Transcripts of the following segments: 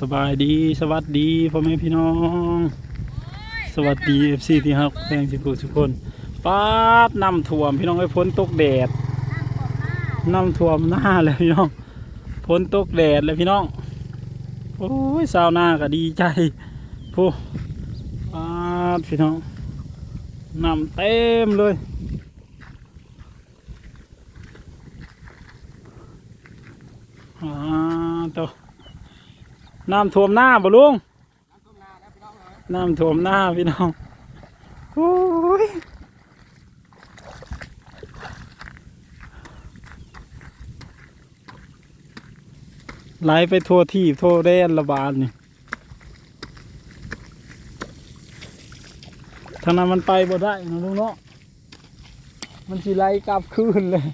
สบายดีสวัสดีพ่อแม่พี่น้อง สวัสดีเอฟซีที่ฮักแพงสิผู้ทุกคนป้าดน้ำท่วมพี่น้องไอ้ยฝนตกแดดน้ำท่วมหน้าเลยพี่น้องฝนตกแดดเลยพี่น้องโอ้ยสาวหน้าก็ดีใจผู้ป้าดพี่น้องน้ำเต็มเลยอ่า น้ำท่วมหน้าบ่ลุงน้ำท่วมหน้าพี่น้องโอ้ยไหลไปทั่วที่ทั่วแดนระบาดนี่ทางนั้นมันไปบ่ได้นะลุงเนาะมันสิไหลกลับคืนเลย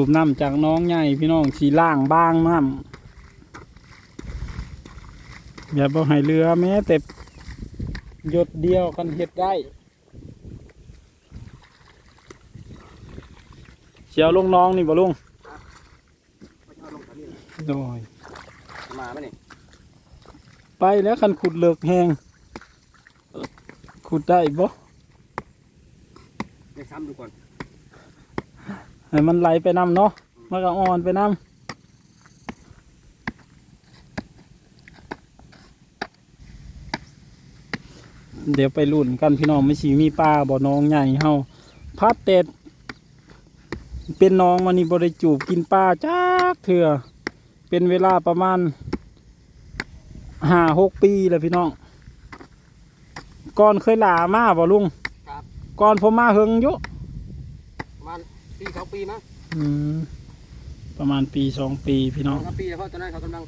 จูบน้ำจากน้องใหญ่พี่น้องสีล่างบ้างน้ำอย่าบอกให้เรือแม้แต่หยดเดียวกันเห็ดได้เชียวลงน้องนี่บ่ลุงโดยมาไหมนี่ไปแล้วคันขุดเลิกแหงขุดได้บ่ไปซ้ำดูก่อน ให้มันไหลไปนำเนาะมันก็อ่อนไปนำเดี๋ยวไปลุ่นกันพี่น้องไม่ชีมีปลาบ่อน้องใหญ่เฮาพัดเต็ด เป็นน้องมันนี่บริจูบกินปลาจักเถื่อเป็นเวลาประมาณห้าหกปีแล้วพี่น้องก่อนเคยหลามาบ่ลุงครับก่อนผมมาเฮิงอยู่ประมาณ ปีสองปีมั้งอืมประมาณปีสองปีพี่สน้อองงสามปีแล้วเพราะตอนนั้นเขากำลัง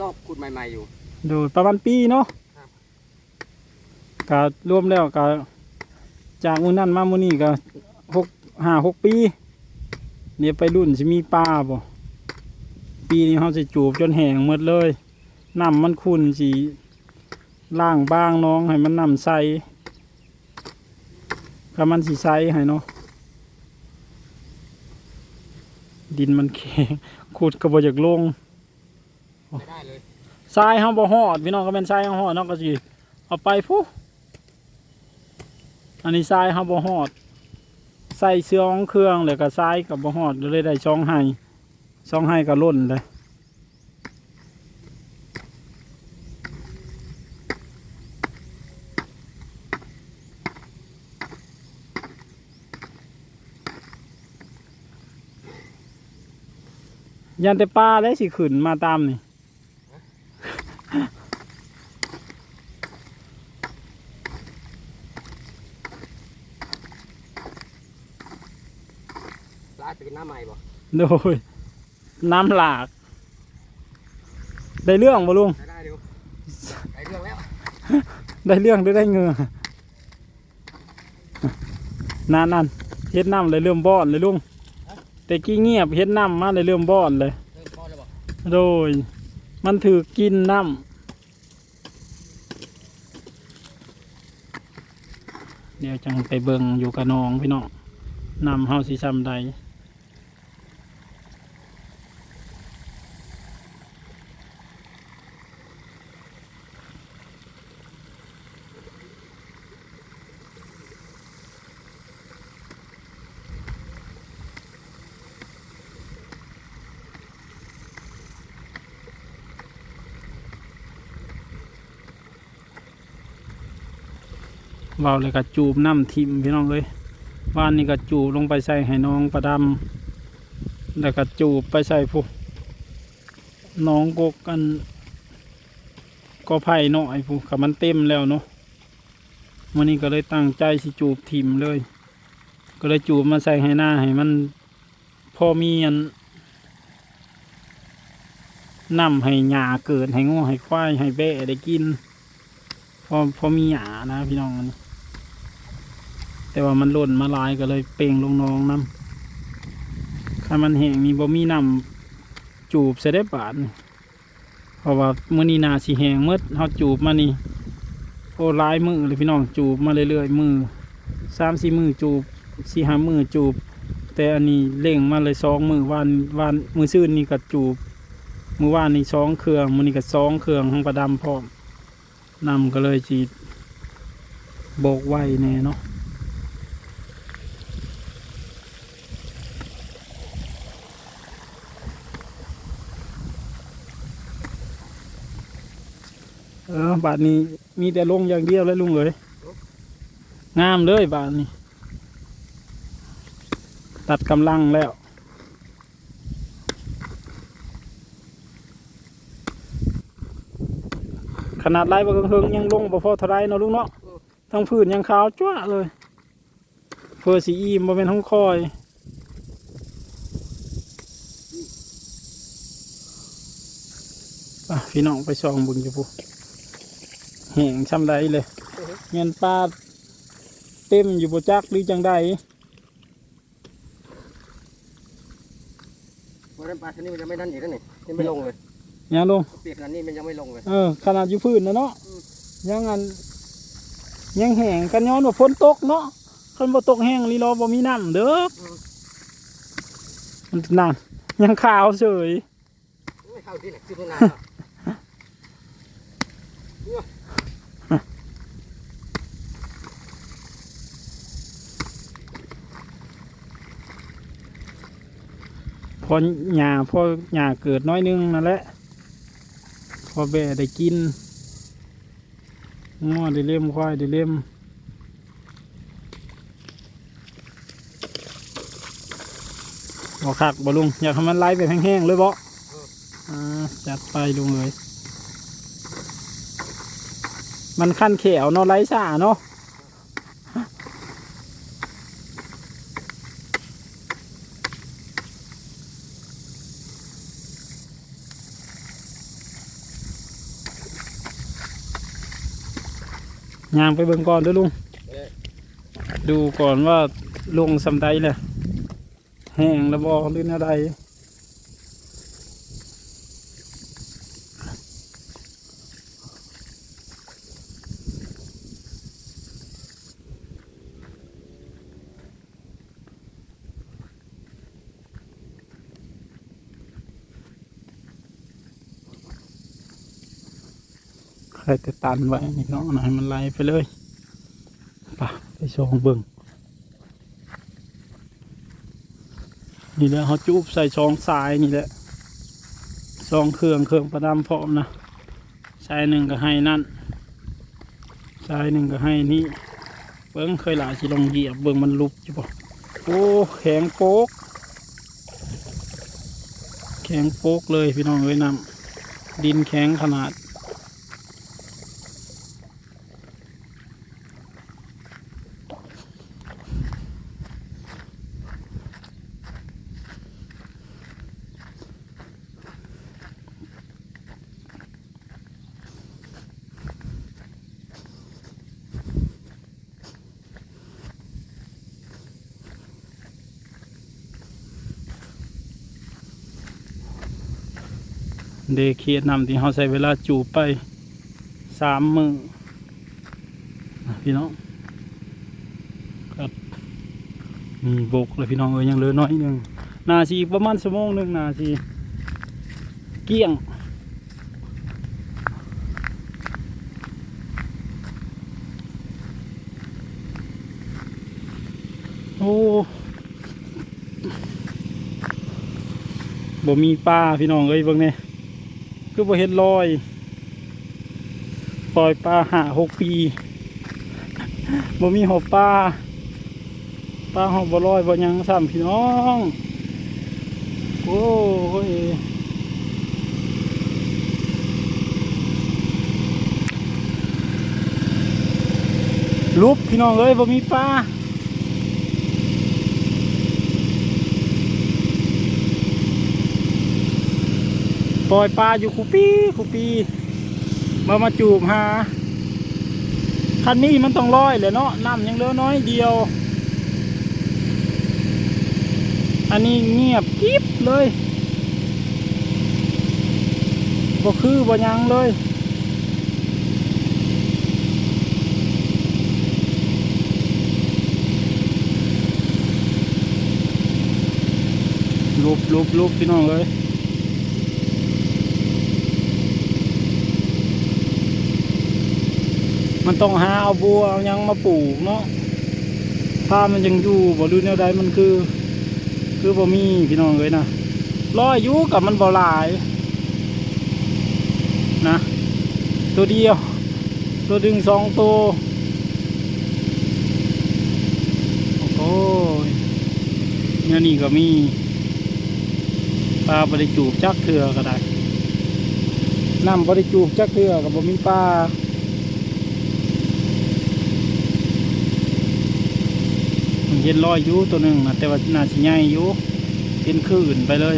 ลอกขุดใหม่ๆอยู่โดยประมาณปีเนาะครับ ก็รวมแล้วก็จากมื้อนั้นมามื้อนี้ก็หกห้าหกปีเนี่ยไปรุ่นสิมีปลาบ่ปีนี้เขาจะจูบจนแห้งหมดเลยน้ำมันขุ่นสิล่างบ้างน้องให้มันน้ำใสถ้ามันสิใสให้เนาะ ดินมันแข็งขุดก็บ่อยากลงไม่ได้เลยทรายเฮาบ่ฮอดพี่น้องก็เป็นทรายเฮาฮอดเนาะก็สิเอาไปพุอันนี้ทรายเฮาบ่ฮอด ใส่เสื้อของเครื่องแล้วก็ทรายกับบ่ฮอดเลยได้ช่องให้ช่องให้ก็ล้นเลย ยันแต่ปลาได้สิขึ้นมาตามนี่ลาดไปกินน้ำใหม่บ่โดยน้ำหลาก ได้เรื่องบ่ลุง ได้ได้เดี๋ยวได้เรื่องแล้ว ได้เรื่องหรือได้เงือนั่นนั่นเฮ็ดน้ำเลยเริ่มบอนเลยลุง แต่กี้เงียบเฮ็ดน้ำมาเลยเริ่มบอนเลย เริ่มพอแล้วบ่โดย มันถือกินน้ำเดี๋ยวจังไปเบิงอยู่กับน้องพี่น้องนำเฮาสิซ้ำใด ว้าเลยก็จูบน้ำทิมพี่น้องเลยบ้านนี้ก็จูบลงไปใส่ให้น้องประดำแล้วก็จูบไปใส่ผู้น้องกกกันก็ไผ่หน่อยผู้กับมันเต็มแล้วเนาะวันนี้ก็เลยตั้งใจสิจูบทิมเลย ก็เลยจูบมาใส่ให้หน้าให้มันพอมีอันน้ำให้หญ้าเกิดให้งูให้ควายให้แบะได้กินพอพอมีหยานะพี่น้องมัน แต่ว่ามันล่นมาลายก็เลยเป่งลงน้องน้ำถ้ามันแห้งมีบ่มีน้ำจูบเสได้บาทนี่เพราะว่ามื้อนี้นาสิแห้งมืดเฮาจูบมานี่โอ้ลายมือเลยพี่น้องจูบมาเรื่อยๆมือสามสี่มือจูบสี่ห้ามือจูบ แต่อันนี้เล่งมาเลยสองมือวานวานมือซื่นนี่ก็จูบมือว่านนี่สองเครื่องมือนี่ก็สองเครื่องของประดำพร้อมนำก็เลยจีบโบกไว้แน่เนาะ เออบาทนี้มีแต่ลงอย่างเดียวเลยลุงเลยงามเลยบาทนี้ตัดกำลังแล้วขนาดไล่บางเฮิงยังลงบ่พอเท่าไรเนาะลุงเนาะทั้งพื้นยังขาวจ้วเลย เพื่อสีอีมบ่เป็นห้องคอยอะพี่น้องไปส่องบุญอยู่ปุ๊ แห่งช่ำใดเลยเงินปลาเต็มอยู่บ่จักหรือจังใดวันนั้นปลาชนิดมันยังไม่นั่นอีกแล้วนี่ยังไม่ลงเลยยังลงเปียกขนาดนี้มันยังไม่ลงเลยเออขนาดอยู่พื้นนะเนาะอืมยังอันยังแห้งกันย้อนว่าฝนตกเนาะคันบ่ตกแห้งลีรอบ่มีน้ำเด้อมันนั่นยังขาวเฉยไม่เข้าที่ไหนขึ้นตั้งนาน พอหญ้าพอหญ้าเกิดน้อยนึงนั่นแหละ พอแบ่ได้กินง้อได้เล่มควายได้เล่มบ่คักบ่ลุงอยากให้มันไหลแบบแห้งๆเลยบ่อ่าจัดไปลุงเลย มันขั้นเขียวเนาะไหลสาเนาะ ยางไปเบิ่งก่อนด้วยลุง ดูก่อนว่าลงสำไดเลยแห้งระบอหรืออะไร ดใครจะตันไว้นี่เนาะให้มันไหลไปเลยไป่ะไปชมเบิ่งนี่แหละเขาจูบใส่ซองทรายนี่แหละซองเครื่องเครื่องประดำพร้อมนะสายหนึ่งก็ให้นั่นสายหนึ่งก็ให้นี่เบิ้งเคยหลายสิลองเหยียบเบิ้งมันลุบอยู่ป่ะโอ้แข็งโป๊กแข็งโป๊กเลยพี่น้องเอ้ยนำดินแข็งขนาด เดเคียนำที่เขาใช้เวลาจูบไปสามมือพี่น้องครับมีบกเลยพี่น้องเอ้ยยังเหลือน้อยหนึ่งนาทีประมาณชั่วโมงหนึ่งนาทีเกี้ยงโอ้บ่มีปลาพี่น้องเอ้ยเบิ่งเนี่ย คือบ่เห็นรอยปล่อยปลาหาหกปีบ่มีหอบปลาปลาหอบบ่ลอยบ่ยังซ้ำพี่น้องโอ้ยลุบพี่น้องเอ้ยบ่มีปลา ปล่อยปลาอยู่คูปีคูปี มามาจูบหาคันนี้มันต้องลอยเลยเนาะน้ำยังเลือน้อยเดียว อันนี้เงียบกิ๊บเลยบ่คือบ่ยังเลยลุบลุบลุบพี่น้องเลย มันต้องหาเอาบัวเอายังมาปลูกเนาะถ้ามันยังอยู่บ่รู้แนวใดมันคือ คือบ่มีพี่น้องเลยนะรออยู่กับมันบ่หลาย นะ ตัวเดียว ตัวดึงสองตัวโอ้ยเนี่ยนี่ก็มีปลาบริจูบจักเถื่อก็ได้น้ำบริจูบจักเถื่อกับบ่มีปลา เห็นลอยอยู่ตัวหนึ่งนะแต่ว่าน่าสิใหญ่อยู่เป็นคลื่นไปเลย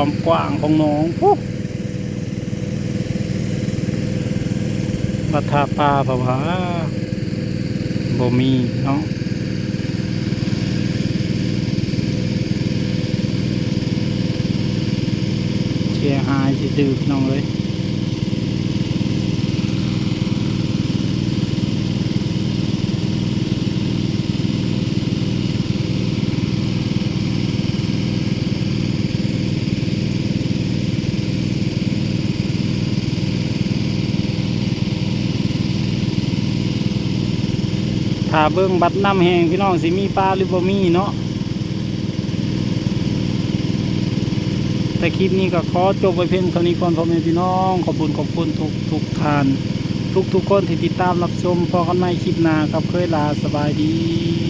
ความกว้างของหน้องปุ๊บบัทาปลาเปล่าวะบ่มีเนาะเชียร์หายสิดื้อพี่น้องเลย ถ้าเบิ้งบัดน้ำแหงพี่น้องสิมีปลาหรือบ่มีเนาะแต่คลิปนี้ก็ขอจบไปเพียงเท่านี้ก่อนพ่อแม่พี่น้องขอบคุณขอบคุณทุกทุกท่าน ทุกทุกคนที่ติดตามรับชมพอกันใหม่คลิปหน้ากับเคยลาสบายดี